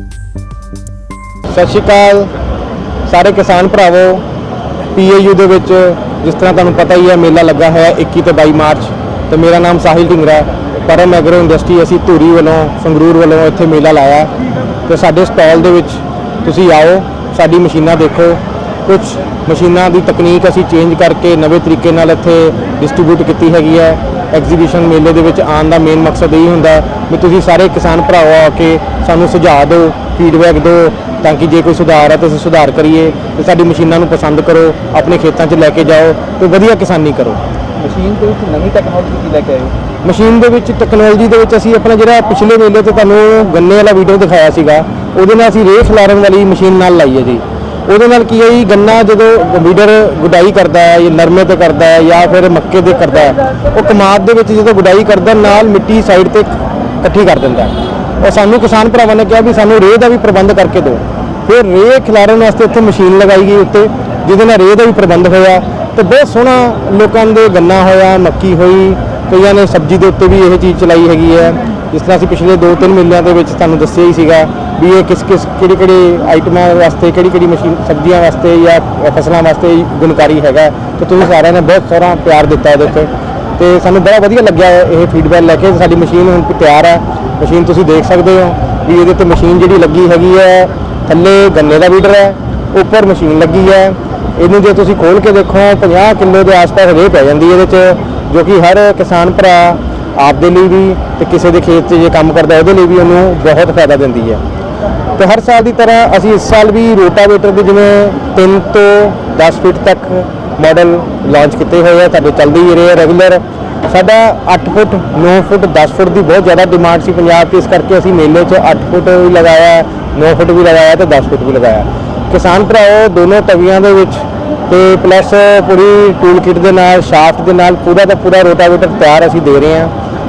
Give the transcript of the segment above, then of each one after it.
ਸਤਿ ਸ਼੍ਰੀ ਅਕਾਲ ਸਾਰੇ ਕਿਸਾਨ ਭਰਾਵੋ ਪੀਏਯੂ ਦੇ ਵਿੱਚ ਜਿਸ ਤਰ੍ਹਾਂ ਤੁਹਾਨੂੰ ਪਤਾ ਹੀ ਹੈ, ਮੇਲਾ ਲੱਗਾ ਹੋਇਆ 21 ਤੇ 22 ਮਾਰਚ ਤੇ ਮੇਰਾ ਨਾਮ ਸਾਹਿਲ ਢਿੰਗਰਾ ਪਰਮ ਐਗਰੋ ਇੰਡਸਟਰੀ, ਅਸੀਂ ਧੂਰੀ ਵੱਲੋਂ, ਸੰਗਰੂਰ ਵੱਲੋਂ ਇੱਥੇ ਮੇਲਾ ਲਾਇਆ ਤੇ ਸਾਡੇ ਸਟਾਲ ਦੇ ਵਿੱਚ ਤੁਸੀਂ ਆਓ, ਸਾਡੀ ਮਸ਼ੀਨਾਂ ਦੇਖੋ। ਕੁਝ ਮਸ਼ੀਨਾਂ ਦੀ ਤਕਨੀਕ ਅਸੀਂ ਚੇਂਜ ਕਰਕੇ ਨਵੇਂ ਤਰੀਕੇ ਨਾਲ ਇੱਥੇ ਡਿਸਟ੍ਰੀਬਿਊਟ ਕੀਤੀ ਹੈਗੀ ਹੈ। ਐਗਜ਼ੀਬਿਸ਼ਨ ਮੇਲੇ ਦੇ ਵਿੱਚ ਆਉਣ ਦਾ ਮੇਨ ਮਕਸਦ ਇਹ ਹੁੰਦਾ ਵੀ ਤੁਸੀਂ ਸਾਰੇ ਕਿਸਾਨ ਭਰਾਓ ਆ ਕੇ ਸਾਨੂੰ ਸੁਝਾਅ ਦਿਓ ਫੀਡਬੈਕ ਦਿਓ ਤਾਂ ਕਿ ਜੇ ਕੋਈ ਸੁਧਾਰ ਹੈ ਤਾਂ ਅਸੀਂ ਸੁਧਾਰ ਕਰੀਏ ਤੇ ਸਾਡੀ ਮਸ਼ੀਨਾਂ ਨੂੰ ਪਸੰਦ ਕਰੋ ਆਪਣੇ ਖੇਤਾਂ 'ਚ ਲੈ ਕੇ ਜਾਓ ਤੇ ਵਧੀਆ ਕਿਸਾਨੀ ਕਰੋ। ਮਸ਼ੀਨ ਦੇ ਵਿੱਚ ਨਵੀਂ ਟੈਕਨੋਲੋਜੀ ਕੀ ਲੈ ਕੇ ਆਏ ਹੋ? ਮਸ਼ੀਨ ਦੇ ਵਿੱਚ ਟੈਕਨੋਲੋਜੀ ਦੇ ਵਿੱਚ ਅਸੀਂ ਆਪਣਾ ਜਿਹੜਾ ਪਿਛਲੇ ਮੇਲੇ ਤੇ ਤੁਹਾਨੂੰ ਗੰਨੇ ਵਾਲਾ ਵੀਡੀਓ ਦਿਖਾਇਆ ਸੀਗਾ ਉਹਦੇ ਨਾਲ ਅਸੀਂ ਰੇਹ ਖਿਲਾਰਨ ਵਾਲੀ ਮਸ਼ੀਨ ਨਾਲ ਲਾਈ ਹੈ ਜੀ। ਉਹਦੇ ਨਾਲ ਕੀ ਹੈ ਜੀ, ਗੰਨਾ ਜਦੋਂ ਵੀਡਰ ਗੁਡਾਈ ਕਰਦਾ ਹੈ, ਜਾਂ ਨਰਮੇ ਤੇ ਕਰਦਾ ਹੈ, ਜਾਂ ਫਿਰ ਮੱਕੇ ਤੇ ਕਰਦਾ ਹੈ, ਉਹ ਕਮਾਦ ਦੇ ਵਿੱਚ ਜਦੋਂ ਗੁਡਾਈ ਕਰਦਾ, ਨਾਲ ਮਿੱਟੀ ਸਾਈਡ ਤੇ ਇਕੱਠੀ ਕਰ ਦਿੰਦਾ ਹੈ। ਉਹ ਸਾਨੂੰ ਕਿਸਾਨ ਭਰਾਵਾਂ ਨੇ ਕਿਹਾ ਵੀ ਸਾਨੂੰ ਰੇਹ ਦਾ ਵੀ ਪ੍ਰਬੰਧ ਕਰਕੇ ਦਿਓ। ਫਿਰ ਰੇਹ ਖਿਲਾਰਨ ਵਾਸਤੇ ਇੱਥੇ ਮਸ਼ੀਨ ਲਗਾਈ ਗਈ ਉੱਤੇ, ਜਿਹਦੇ ਨਾਲ ਰੇਹ ਦਾ ਵੀ ਪ੍ਰਬੰਧ ਹੋਇਆ। ਤੇ ਬਹੁਤ ਸੋਹਣਾ ਲੋਕਾਂ ਦੇ ਗੰਨਾ ਹੋਇਆ, ਮੱਕੀ ਹੋਈ, ਕਈਆਂ ਨੇ ਸਬਜ਼ੀ ਦੇ ਉੱਤੇ ਵੀ ਇਹ ਚੀਜ਼ ਚਲਾਈ ਹੈਗੀ ਹੈ। ਜਿਸ ਤਰ੍ਹਾਂ ਅਸੀਂ ਪਿਛਲੇ 2-3 ਮਹੀਨਿਆਂ ਦੇ ਵਿੱਚ ਤੁਹਾਨੂੰ ਦੱਸਿਆ ਹੀ ਸੀਗਾ ਵੀ ਇਹ ਕਿਸ ਕਿਸ ਕਿਹੜੀ ਕਿਹੜੀ ਆਈਟਮਾਂ ਵਾਸਤੇ, ਕਿਹੜੀ ਕਿਹੜੀ ਮਸ਼ੀਨ ਸਬਜ਼ੀਆਂ ਵਾਸਤੇ ਜਾਂ ਫਸਲਾਂ ਵਾਸਤੇ ਗੁਣਕਾਰੀ ਹੈਗਾ ਤੇ ਤੁਸੀਂ ਸਾਰਿਆਂ ਨੇ ਬਹੁਤ ਸਾਰਾ ਪਿਆਰ ਦਿੱਤਾ ਇਹਦੇ ਉੱਤੇ। ਤੇ ਸਾਨੂੰ ਬੜਾ ਵਧੀਆ ਲੱਗਿਆ ਇਹ ਫੀਡਬੈਕ ਲੈ ਕੇ ਸਾਡੀ ਮਸ਼ੀਨ ਹੁਣ ਤਿਆਰ ਹੈ। ਮਸ਼ੀਨ ਤੁਸੀਂ ਦੇਖ ਸਕਦੇ ਹੋ ਵੀ ਇਹਦੇ ਤੇ ਮਸ਼ੀਨ ਜਿਹੜੀ ਲੱਗੀ ਹੈਗੀ ਹੈ, ਥੱਲੇ ਗੰਨੇ ਦਾ ਵੀਡਰ ਹੈ, ਉੱਪਰ ਮਸ਼ੀਨ ਲੱਗੀ ਹੈ। ਇਹਨੂੰ ਜੇ ਤੁਸੀਂ ਖੋਲ ਕੇ ਦੇਖੋ 50 ਕਿਲੋ ਦੇ ਆਸ-ਪਾਸ ਰੇਹ ਪੈ ਜਾਂਦੀ ਇਹਦੇ 'ਚ, ਜੋ ਕਿ ਹਰ ਕਿਸਾਨ ਭਰਾ ਆਪ ਦੇ ਲਈ ਵੀ ਤੇ ਕਿਸੇ ਦੇ ਖੇਤ 'ਚ ਜੇ ਕੰਮ ਕਰਦਾ, ਉਹਦੇ ਲਈ ਵੀ ਉਹਨੂੰ ਬਹੁਤ ਫਾਇਦਾ ਦਿੰਦੀ ਹੈ। ਤੇ ਹਰ ਸਾਲ ਦੀ ਤਰ੍ਹਾਂ ਅਸੀਂ ਇਸ ਸਾਲ ਵੀ ਰੋਟਾਵੇਟਰ ਦੇ ਜਿਵੇਂ 3 ਤੋਂ 10 ਫੁੱਟ ਤੱਕ ਮਾਡਲ ਲਾਂਚ ਕੀਤੇ ਹੋਏ ਆ, ਸਾਡੇ ਚੱਲਦੇ ਹੀ ਰਹੇ ਰੈਗੂਲਰ ਸਾਡਾ 8 ਫੁੱਟ 9 ਫੁੱਟ 10 ਫੁੱਟ ਦੀ ਬਹੁਤ ਜ਼ਿਆਦਾ ਡਿਮਾਂਡ ਸੀ ਪੰਜਾਬ 'ਚ ਇਸ ਕਰਕੇ ਅਸੀਂ ਮੇਲੇ 'ਚ 8 ਫੁੱਟ ਵੀ ਲਗਾਇਆ 9 ਫੁੱਟ ਵੀ ਲਗਾਇਆ ਤੇ 10 ਫੁੱਟ ਵੀ ਲਗਾਇਆ। ਕਿਸਾਨ ਭਰਾਓ ਦੋਨੋਂ ਤਵੀਆਂ ਦੇ ਵਿੱਚ ਤੇ ਪਲੱਸ ਪੂਰੀ ਟੂਲ ਕਿਟ ਦੇ ਨਾਲ ਸ਼ਾਫਟ ਦੇ ਨਾਲ ਪੂਰਾ ਦਾ ਪੂਰਾ ਰੋਟਾਵੇਟਰ ਤਿਆਰ ਅਸੀਂ ਦੇ ਰਹੇ ਹਾਂ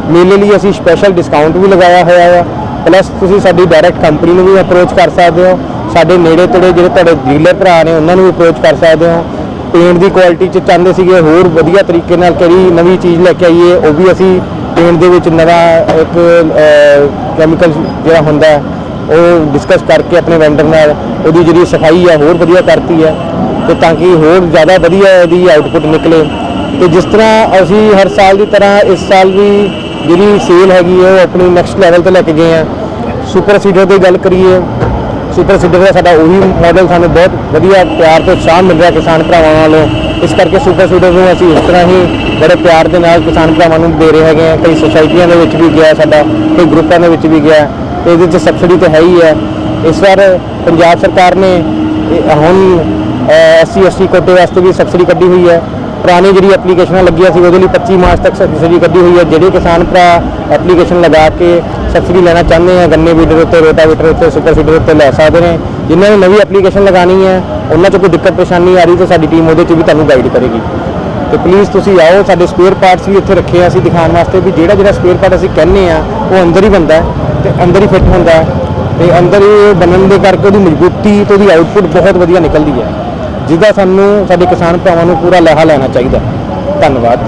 ਮੇਲੇ ਲਈ ਅਸੀਂ ਸਪੈਸ਼ਲ ਡਿਸਕਾਊਂਟ ਵੀ ਲਗਾਇਆ ਹੋਇਆ ਹੈ ਪਲੱਸ ਤੁਸੀਂ ਸਾਡੀ ਡਾਇਰੈਕਟ ਕੰਪਨੀ ਨੂੰ ਵੀ ਅਪਰੋਚ ਕਰ ਸਕਦੇ ਹੋ। ਸਾਡੇ ਨੇੜੇ ਤੇੜੇ ਜਿਹੜੇ ਤੁਹਾਡੇ ਡੀਲਰ ਭਰਾ ਨੇ, ਉਹਨਾਂ ਨੂੰ ਵੀ ਅਪਰੋਚ ਕਰ ਸਕਦੇ ਹੋ। ਪੇਂਟ ਦੀ ਕੁਆਲਿਟੀ ਚ ਚਾਹੁੰਦੇ ਸੀਗੇ ਹੋਰ ਵਧੀਆ ਤਰੀਕੇ ਨਾਲ ਕਿਹੜੀ ਨਵੀਂ ਚੀਜ਼ ਲੈ ਕੇ ਆਈਏ, ਉਹ ਵੀ ਅਸੀਂ ਪੇਂਟ ਦੇ ਵਿੱਚ ਨਵਾਂ ਇੱਕ ਕੈਮੀਕਲ ਜਿਹੜਾ ਹੁੰਦਾ ਉਹ ਡਿਸਕਸ ਕਰਕੇ ਆਪਣੇ ਵੈਂਡਰ ਨਾਲ ਉਹਦੀ ਜਿਹੜੀ ਸਫ਼ਾਈ ਆ, ਹੋਰ ਵਧੀਆ ਕਰਤੀ ਹੈ। ਤੇ ਤਾਂ ਕਿ ਹੋਰ ਜ਼ਿਆਦਾ ਵਧੀਆ ਇਹਦੀ ਆਊਟਪੁੱਟ ਨਿਕਲੇ। ਤੇ ਜਿਸ ਤਰ੍ਹਾਂ ਅਸੀਂ ਹਰ ਸਾਲ ਦੀ ਤਰ੍ਹਾਂ ਇਸ ਸਾਲ ਵੀ ਜਿਹੜੀ ਸੇਲ ਹੈਗੀ ਹੈ, ਉਹ ਆਪਣੀ ਨੈਕਸਟ ਲੈਵਲ ਤੇ ਲੈ ਕੇ ਗਏ ਆ। ਸੁਪਰ ਸੀਡਰ ਦੀ ਗੱਲ ਕਰੀਏ ਸੁਪਰ ਸੀਡਰ ਦਾ ਸਾਡਾ ਉਹੀ ਮਾਡਲ ਸਾਨੂੰ ਬਹੁਤ ਵਧੀਆ ਪਿਆਰ ਤੇ ਉਤਸ਼ਾਹ ਮਿਲ ਰਿਹਾ ਕਿਸਾਨ ਭਰਾਵਾਂ ਵੱਲੋਂ ਇਸ ਕਰਕੇ ਸੁਪਰ ਸੀਡਰ ਨੂੰ ਅਸੀਂ ਇਸ ਤਰ੍ਹਾਂ ਹੀ ਬੜੇ ਪਿਆਰ ਦੇ ਨਾਲ ਕਿਸਾਨ ਭਰਾਵਾਂ ਨੂੰ ਦੇ ਰਹੇ ਹੈਗੇ ਆ। ਕਈ ਸੁਸਾਇਟੀਆਂ ਦੇ ਵਿੱਚ ਵੀ ਗਿਆ ਸਾਡਾ, ਕਈ ਗਰੁੱਪਾਂ ਦੇ ਵਿੱਚ ਵੀ ਗਿਆ। ਤੇ ਇਹਦੇ 'ਚ ਸਬਸਿਡੀ ਤਾਂ ਹੈ ਹੀ ਹੈ। ਇਸ ਵਾਰ ਪੰਜਾਬ ਸਰਕਾਰ ਨੇ ਹੁਣ ਐਸਸੀ ਐਸਟੀ ਕੋਟੇ ਵਾਸਤੇ ਵੀ ਸਬਸਿਡੀ ਕੱਢੀ ਹੋਈ ਹੈ। ਪੁਰਾਣੀ ਜਿਹੜੀ ਐਪਲੀਕੇਸ਼ਨਾਂ ਲੱਗੀਆਂ ਸੀ, ਉਹਦੇ ਲਈ 25 ਮਾਰਚ ਤੱਕ ਸਬਸਿਡੀ ਕੱਢੀ ਹੋਈ ਹੈ। ਜਿਹੜੇ ਕਿਸਾਨ ਭਰਾ ਐਪਲੀਕੇਸ਼ਨ ਲਗਾ ਕੇ ਸਬਸਿਡੀ ਲੈਣਾ ਚਾਹੁੰਦੇ ਆ, ਗੰਨੇ ਵੀਡਰ ਉੱਤੇ, ਰੋਟਾਵੇਟਰ ਉੱਤੇ, ਸੁਪਰ ਸੀਡਰ ਉੱਤੇ ਲੈ ਸਕਦੇ ਨੇ। ਜਿਨ੍ਹਾਂ ਨੇ ਨਵੀਂ ਐਪਲੀਕੇਸ਼ਨ ਲਗਾਣੀ ਹੈ, ਉਹਨਾਂ 'ਚ ਕੋਈ ਦਿੱਕਤ ਪਰੇਸ਼ਾਨੀ ਆ ਰਹੀ ਤਾਂ ਸਾਡੀ ਟੀਮ ਉਹਦੇ 'ਚ ਵੀ ਤੁਹਾਨੂੰ ਗਾਈਡ ਕਰੇਗੀ। ਤੇ ਪਲੀਜ਼ ਤੁਸੀਂ ਆਓ, ਸਾਡੇ ਸਪੇਅਰ ਪਾਰਟਸ ਵੀ ਇੱਥੇ ਰੱਖੇ ਆ ਅਸੀਂ ਦਿਖਾਉਣ ਵਾਸਤੇ ਵੀ ਜਿਹੜਾ ਜਿਹੜਾ ਸਪੇਅਰ ਪਾਰਟ ਅਸੀਂ ਕਹਿੰਨੇ ਆ, ਉਹ ਅੰਦਰ ਹੀ ਬੰਦਾ ਹੈ ਤੇ ਅੰਦਰ ਹੀ ਫਿੱਟ ਹੁੰਦਾ ਹੈ। ਤੇ ਅੰਦਰ ਹੀ ਬਣਨ ਦੇ ਕਰਕੇ ਉਹਦੀ ਮਜ਼ਬੂਤੀ ਤੇ ਉਹਦੀ ਆਊਟਪੁੱਟ ਬਹੁਤ ਵਧੀਆ ਨਿਕਲਦੀ ਹੈ। ਜਿਹਦਾ ਸਾਨੂੰ ਸਾਡੇ ਕਿਸਾਨ ਭਰਾਵਾਂ ਨੂੰ ਪੂਰਾ ਲਾਹਾ ਲੈਣਾ ਚਾਹੀਦਾ। ਧੰਨਵਾਦ।